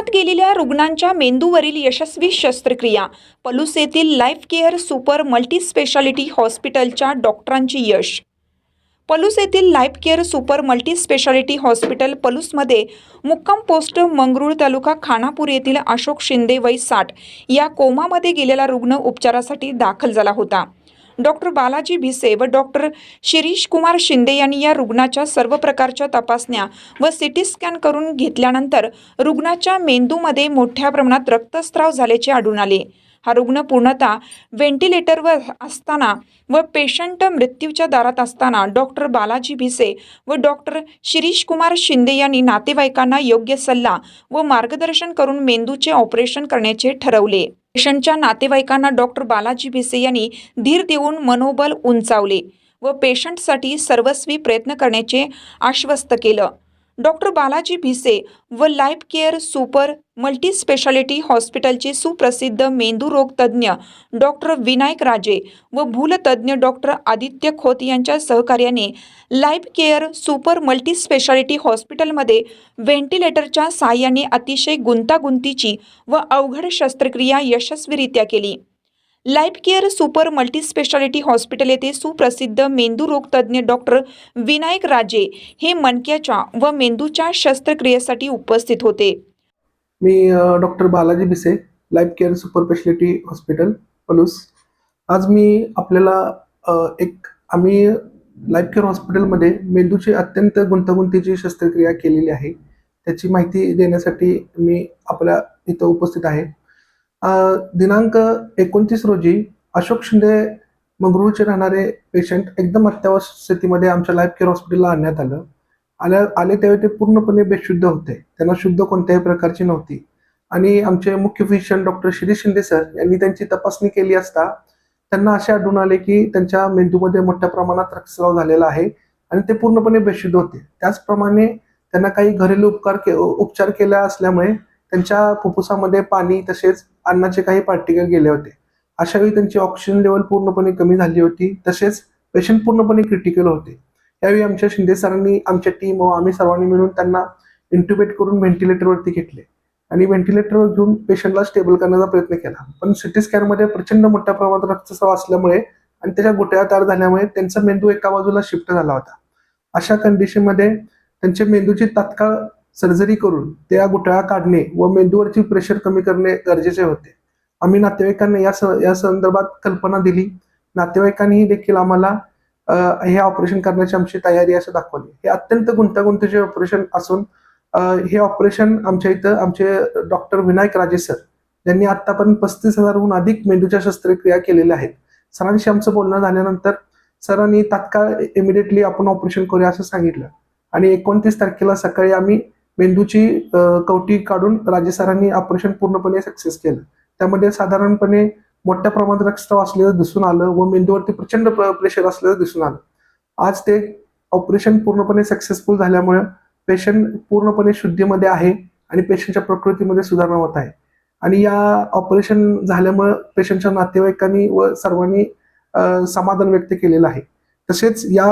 कोमात गेलेल्या रुग्णांच्या मेंदूवरील यशस्वी शस्त्रक्रिया पलूस येथील लाईफ केअर सुपर मल्टीस्पेशालिटी हॉस्पिटलच्या डॉक्टरांची यश. पलूस येथील life care super multispeciality hospital पलूसमध्ये मुक्काम पोस्ट मंगरूळ तालुका खानापूर येथील अशोक शिंदे वय साठ या कोमामध्ये गेलेला रुग्ण उपचारासाठी दाखल झाला होता. डॉक्टर बालाजी भिसे व डॉक्टर शिरीष कुमार शिंदे यांनी या रुग्णाच्या सर्व प्रकारच्या तपासण्या व सिटी स्कॅन करून घेतल्यानंतर रुग्णाच्या मेंदूमध्ये मोठ्या प्रमाणात रक्तस्राव झाल्याचे आढळून आले. हा रुग्ण पूर्णतः व्हेंटिलेटरवर असताना व पेशंट मृत्यूच्या दारात असताना डॉक्टर बालाजी भिसे व डॉक्टर शिरीष कुमार शिंदे यांनी नातेवाईकांना योग्य सल्ला व मार्गदर्शन करून मेंदूचे ऑपरेशन करण्याचे ठरवले. पेशंटच्या नातेवाईकांना डॉक्टर बालाजी भिसे यांनी धीर देऊन मनोबल उंचावले व पेशंटसाठी सर्वस्वी प्रयत्न करण्याचे आश्वस्त केलं. डॉक्टर बालाजी भिसे व लाईफ केअर सुपर मल्टीस्पेशालिटी हॉस्पिटलचे सुप्रसिद्ध मेंदूरोग तज्ज्ञ डॉक्टर विनायक राजे व भूलतज्ज्ञ डॉक्टर आदित्य खोत यांच्या सहकार्याने लाईफ केअर सुपर मल्टीस्पेशालिटी हॉस्पिटलमध्ये व्हेंटिलेटरच्या साहाय्याने अतिशय गुंतागुंतीची व अवघड शस्त्रक्रिया यशस्वीरित्या केली. Life care super multispeciality hospital येथे सुप्रसिद्ध मेंदूरोग तज्ज्ञ डॉक्टर विनायक राजे हे मणक्याच्या व मेंदूच्या शस्त्रक्रियेसाठी उपस्थित होते. मी doctor Balaji Bhise life care super speciality hospital Palus. आज मी आपल्याला एक आम्ही लाईफ केअर हॉस्पिटलमध्ये मेंदूची अत्यंत गुंतागुंतीची शस्त्रक्रिया केलेली आहे. त्याची माहिती देण्यासाठी मी आपल्या इथं उपस्थित आहे. दिनांक एकोणतीस रोजी अशोक शिंदे मंगरूळचे राहणारे पेशंट एकदम अत्यावश्यक स्थितीमध्ये आमच्या लाईफ केअर हॉस्पिटलला आणण्यात आलं. आल्या आले त्यावेळी ते पूर्णपणे बेशुद्ध होते. त्यांना शुद्ध कोणत्याही प्रकारची नव्हती. आणि आमचे मुख्य physician doctor Shri Shinde sir यांनी त्यांची तपासणी केली असता त्यांना असे आढळून आले की त्यांच्या मेंदूमध्ये मोठ्या प्रमाणात रक्तस्राव झालेला आहे आणि ते पूर्णपणे बेशुद्ध होते. त्याचप्रमाणे त्यांना काही घरेलू उपकार के उपचार केला असल्यामुळे त्यांच्या फुफ्फुसामध्ये पाणी तसेच अन्नाचे काही पार्टिकल गेले होते. अशा वेळी त्यांची ऑक्सिजन लेवल पूर्णपणे कमी झाली होती. तसेच पेशंट पूर्णपणे क्रिटिकल होते. त्यावेळी आमच्या शिंदे सरांनी आमच्या टीम व आम्ही सर्वांनी मिळून त्यांना इंट्युबेट करून व्हेंटिलेटरवरती घेतले. आणि व्हेंटिलेटरवर घेऊन पेशंटला स्टेबल करण्याचा प्रयत्न केला. पण सिटी स्कॅनमध्ये प्रचंड मोठ्या प्रमाणात रक्तस्राव असल्यामुळे आणि त्याच्या गोट्या तयार झाल्यामुळे त्यांचा मेंदू एका बाजूला शिफ्ट झाला होता. अशा कंडिशनमध्ये त्यांच्या मेंदूची तात्काळ सर्जरी करून त्या गुठळा काढणे व मेंदूवरची प्रेशर कमी करणे गरजेचे होते. आम्ही नातेवाईकांना या स- या संदर्भात कल्पना दिली. नातेवाईकांनीही देखील आम्हाला हे ऑपरेशन करण्याची आमची तयारी असं दाखवली. हे अत्यंत गुंतागुंतीचे ऑपरेशन असून हे ऑपरेशन आमच्या इथं आमचे डॉक्टर विनायक राजे सर यांनी आतापर्यंत पस्तीस हजारहून अधिक मेंदूच्या शस्त्रक्रिया केलेल्या आहेत. सरांशी आमचं बोलणं झाल्यानंतर सरांनी तात्काळ इमिडिएटली आपण ऑपरेशन करूया असं सांगितलं. आणि एकोणतीस तारखेला सकाळी आम्ही मेंदूची कवटी काढून राजे सरांनी ऑपरेशन पूर्णपणे सक्सेस केलं. त्यामध्ये साधारणपणे मोठ्या प्रमाणात रक्तस्राव असलेलं दिसून आलं व मेंदूवरती प्रचंड प्रेशर असलेलं दिसून आलं. आज ते ऑपरेशन पूर्णपणे सक्सेसफुल झाल्यामुळे पेशंट पूर्णपणे शुद्धीमध्ये आहे आणि पेशंटच्या प्रकृतीमध्ये सुधारणा होत आहे. आणि या ऑपरेशन झाल्यामुळे पेशंटच्या नातेवाईकांनी व सर्वांनी समाधान व्यक्त केलेलं आहे. तसेच या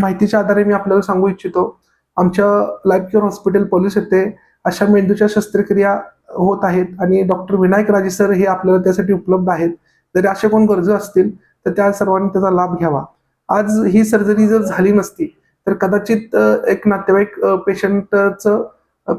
माहितीच्या आधारे मी आपल्याला सांगू इच्छितो आमच्या लाईफ केअर हॉस्पिटल पोलीस येथे अशा मेंदूच्या शस्त्रक्रिया होत आहेत आणि डॉक्टर विनायक राजे सर हे आपल्याला त्यासाठी उपलब्ध आहेत. जरी असे कोण गरजू असतील तर त्या सर्वांनी त्याचा लाभ घ्यावा. आज ही सर्जरी जर झाली नसती तर कदाचित एक नातेवाईक पेशंटचं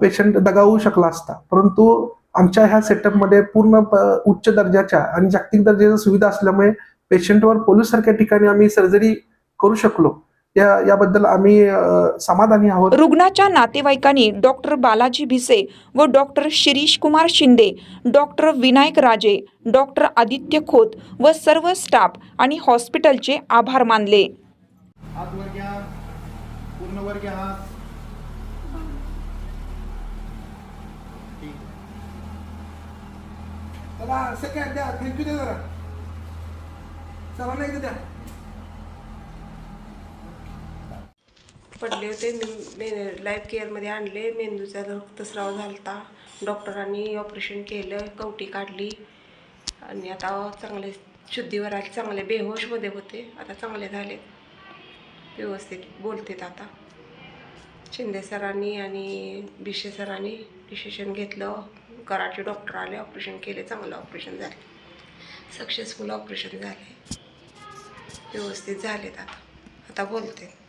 पेशंट दगावू शकला असता. परंतु आमच्या ह्या सेटअपमध्ये पूर्ण प- उच्च दर्जाच्या आणि जागतिक दर्जाच्या सुविधा असल्यामुळे पेशंटवर पोलीस सारख्या ठिकाणी आम्ही सर्जरी करू शकलो. या याबद्दल आम्ही समाधानी आहोत. रुग्णाच्या नातेवाईकांनी डॉक्टर बालाजी भिसे व doctor Shirish Kumar Shinde doctor Vinayak Raje doctor Aditya Khot व सर्व स्टाफ आणि हॉस्पिटलचे आभार मानले. हात वर घ्या पूर्ण वर घ्या हात ठीक. चला सेकंड द्या थँक्यू द्या जरा. सर्वांना एकदा द्या. पडले होते. मे लाईफ केअरमध्ये आणले. मेंदूचा रक्तस्राव होता डॉक्टरांनी ऑपरेशन केलं. कवटी काढली. आणि आता चांगले शुद्धीवर आले चांगले बेहोशमध्ये होते. आता चांगले झाले. व्यवस्थित बोलतेत आता. शिंदे सरांनी आणि बिशे सरांनी डिसिशन घेतलं. कराटे डॉक्टर आले. ऑपरेशन केले. चांगलं ऑपरेशन झाले. सक्सेसफुल ऑपरेशन झाले. व्यवस्थित झालेत आता. आता बोलते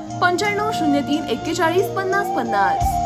पंच्याण्णव शून्य तीन एक्केचाळीस पन्नास पन्नास.